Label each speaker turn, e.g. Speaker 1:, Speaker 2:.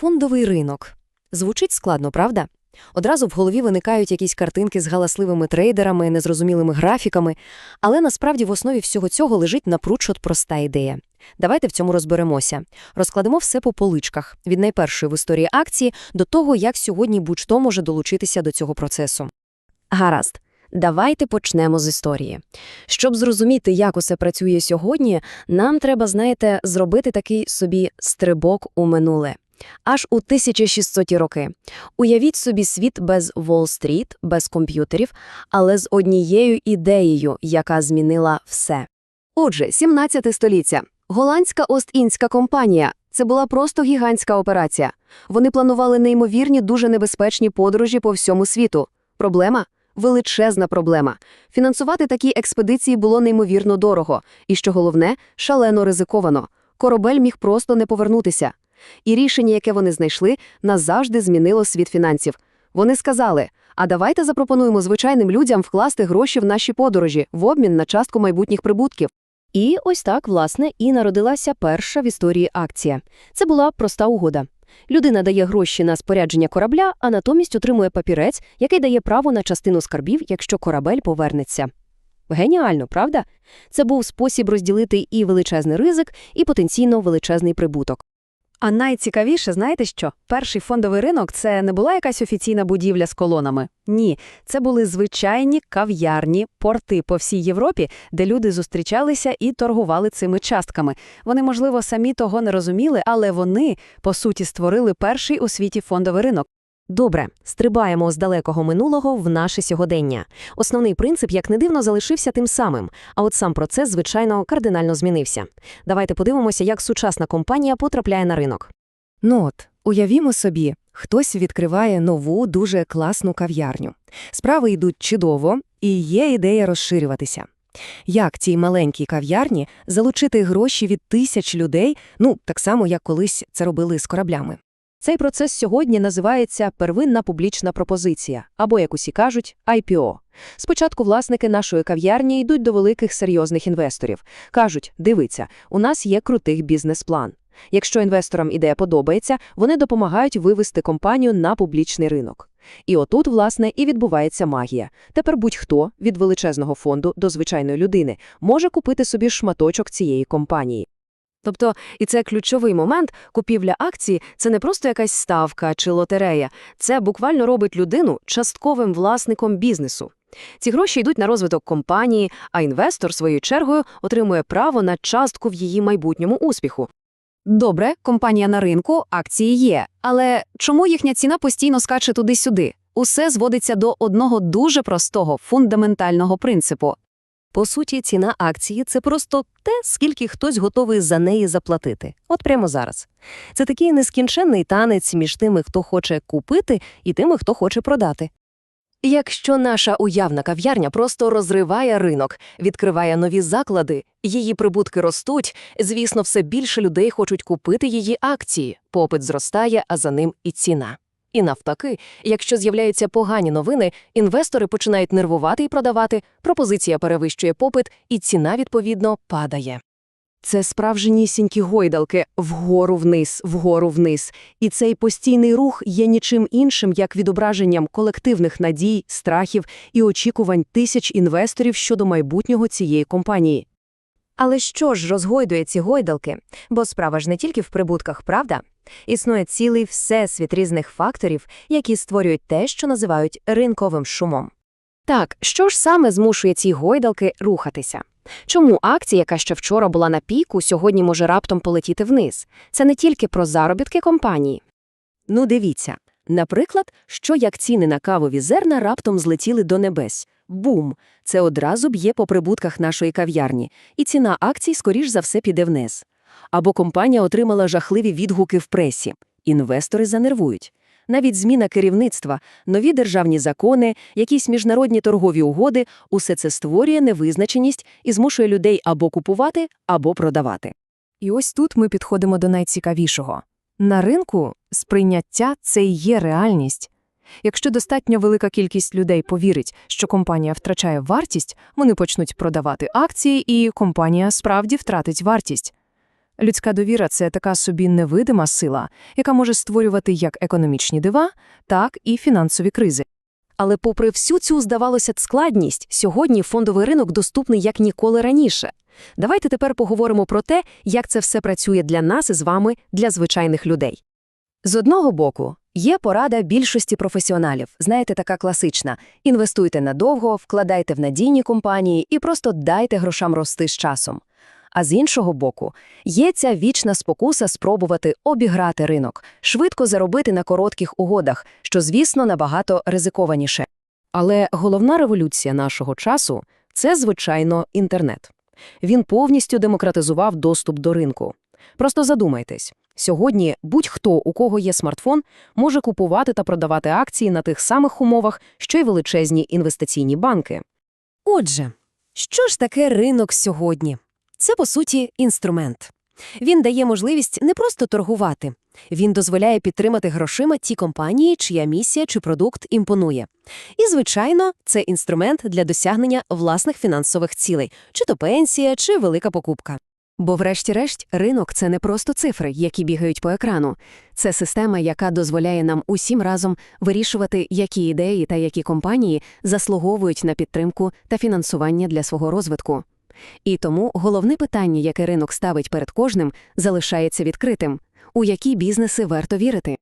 Speaker 1: Фондовий ринок. Звучить складно, правда? Одразу в голові виникають якісь картинки з галасливими трейдерами, незрозумілими графіками, але насправді в основі всього цього лежить напручот проста ідея. Давайте в цьому розберемося. Розкладемо все по поличках, від найпершої в історії акції до того, як сьогодні будь-хто може долучитися до цього процесу. Гаразд. Давайте почнемо з історії. Щоб зрозуміти, як усе працює сьогодні, нам треба, знаєте, зробити такий собі стрибок у минуле. Аж у 1600-ті роки. Уявіть собі світ без Уолл-стріт, без комп'ютерів, але з однією ідеєю, яка змінила все. Отже, 17 століття. Голландська Ост-Індська компанія. Це була просто гігантська операція. Вони планували неймовірні, дуже небезпечні подорожі по всьому світу. Проблема? Величезна проблема. Фінансувати такі експедиції було неймовірно дорого. І, що головне, шалено ризиковано. Корабель міг просто не повернутися. І рішення, яке вони знайшли, назавжди змінило світ фінансів. Вони сказали, а давайте запропонуємо звичайним людям вкласти гроші в наші подорожі в обмін на частку майбутніх прибутків. І ось так, власне, і народилася перша в історії акція. Це була проста угода. Людина дає гроші на спорядження корабля, а натомість отримує папірець, який дає право на частину скарбів, якщо корабель повернеться. Геніально, правда? Це був спосіб розділити і величезний ризик, і потенційно величезний прибуток.
Speaker 2: А найцікавіше, знаєте що? Перший фондовий ринок це не була якась офіційна будівля з колонами. Ні, це були звичайні кав'ярні, порти по всій Європі, де люди зустрічалися і торгували цими частками. Вони, можливо, самі того не розуміли, але вони, по суті, створили перший у світі фондовий ринок.
Speaker 1: Добре, стрибаємо з далекого минулого в наше сьогодення. Основний принцип, як не дивно, залишився тим самим, а от сам процес, звичайно, кардинально змінився. Давайте подивимося, як сучасна компанія потрапляє на ринок.
Speaker 3: Ну от, уявімо собі, хтось відкриває нову, дуже класну кав'ярню. Справи йдуть чудово, і є ідея розширюватися. Як цій маленькій кав'ярні залучити гроші від тисяч людей, ну, так само, як колись це робили з кораблями?
Speaker 2: Цей процес сьогодні називається первинна публічна пропозиція, або, як усі кажуть, IPO. Спочатку власники нашої кав'ярні йдуть до великих серйозних інвесторів. Кажуть, дивіться, у нас є крутий бізнес-план. Якщо інвесторам ідея подобається, вони допомагають вивести компанію на публічний ринок. І отут, власне, і відбувається магія. Тепер будь-хто, від величезного фонду до звичайної людини, може купити собі шматочок цієї компанії.
Speaker 1: Тобто, і це ключовий момент купівля акції це не просто якась ставка чи лотерея, це буквально робить людину частковим власником бізнесу. Ці гроші йдуть на розвиток компанії, а інвестор, своєю чергою, отримує право на частку в її майбутньому успіху.
Speaker 2: Добре, компанія на ринку, акції є. Але чому їхня ціна постійно скаче туди-сюди? Усе зводиться до одного дуже простого, фундаментального принципу.
Speaker 1: По суті, ціна акції це просто те, скільки хтось готовий за неї заплатити. От прямо зараз. Це такий нескінченний танець між тими, хто хоче купити, і тими, хто хоче продати. Якщо наша уявна кав'ярня просто розриває ринок, відкриває нові заклади, її прибутки ростуть, звісно, все більше людей хочуть купити її акції, попит зростає, а за ним і ціна. І навпаки, якщо з'являються погані новини, інвестори починають нервувати і продавати, пропозиція перевищує попит, і ціна, відповідно, падає. Це справжнісінькі гойдалки вгору-вниз, вгору-вниз. І цей постійний рух є нічим іншим, як відображенням колективних надій, страхів і очікувань тисяч інвесторів щодо майбутнього цієї компанії.
Speaker 3: Але що ж розгойдує ці гойдалки? Бо справа ж не тільки в прибутках, правда? Існує цілий всесвіт різних факторів, які створюють те, що називають ринковим шумом.
Speaker 1: Так, що ж саме змушує ці гойдалки рухатися? Чому акція, яка ще вчора була на піку, сьогодні може раптом полетіти вниз? Це не тільки про заробітки компанії. Ну, дивіться. Наприклад, що як ціни на кавові зерна раптом злетіли до небес. Бум! Це одразу б'є по прибутках нашої кав'ярні, і ціна акцій, скоріш за все, піде вниз. Або компанія отримала жахливі відгуки в пресі. Інвестори занервують. Навіть зміна керівництва, нові державні закони, якісь міжнародні торгові угоди – усе це створює невизначеність і змушує людей або купувати, або продавати.
Speaker 3: І ось тут ми підходимо до найцікавішого. На ринку сприйняття це і є реальність. Якщо достатньо велика кількість людей повірить, що компанія втрачає вартість, вони почнуть продавати акції, і компанія справді втратить вартість. Людська довіра – це така собі невидима сила, яка може створювати як економічні дива, так і фінансові кризи.
Speaker 2: Але попри всю цю, здавалося, складність, сьогодні фондовий ринок доступний як ніколи раніше. Давайте тепер поговоримо про те, як це все працює для нас і з вами, для звичайних людей. З одного боку, є порада більшості професіоналів, знаєте, така класична – інвестуйте надовго, вкладайте в надійні компанії і просто дайте грошам рости з часом. А з іншого боку, є ця вічна спокуса спробувати обіграти ринок, швидко заробити на коротких угодах, що, звісно, набагато ризикованіше.
Speaker 1: Але головна революція нашого часу – це, звичайно, інтернет. Він повністю демократизував доступ до ринку. Просто задумайтесь, сьогодні будь-хто, у кого є смартфон, може купувати та продавати акції на тих самих умовах, що й величезні інвестиційні банки.
Speaker 4: Отже, що ж таке ринок сьогодні? Це, по суті, інструмент. Він дає можливість не просто торгувати. Він дозволяє підтримати грошима ті компанії, чия місія чи продукт імпонує. І, звичайно, це інструмент для досягнення власних фінансових цілей, чи то пенсія, чи велика покупка. Бо, врешті-решт, ринок це не просто цифри, які бігають по екрану. Це система, яка дозволяє нам усім разом вирішувати, які ідеї та які компанії заслуговують на підтримку та фінансування для свого розвитку. І тому головне питання, яке ринок ставить перед кожним, залишається відкритим. У які бізнеси варто вірити?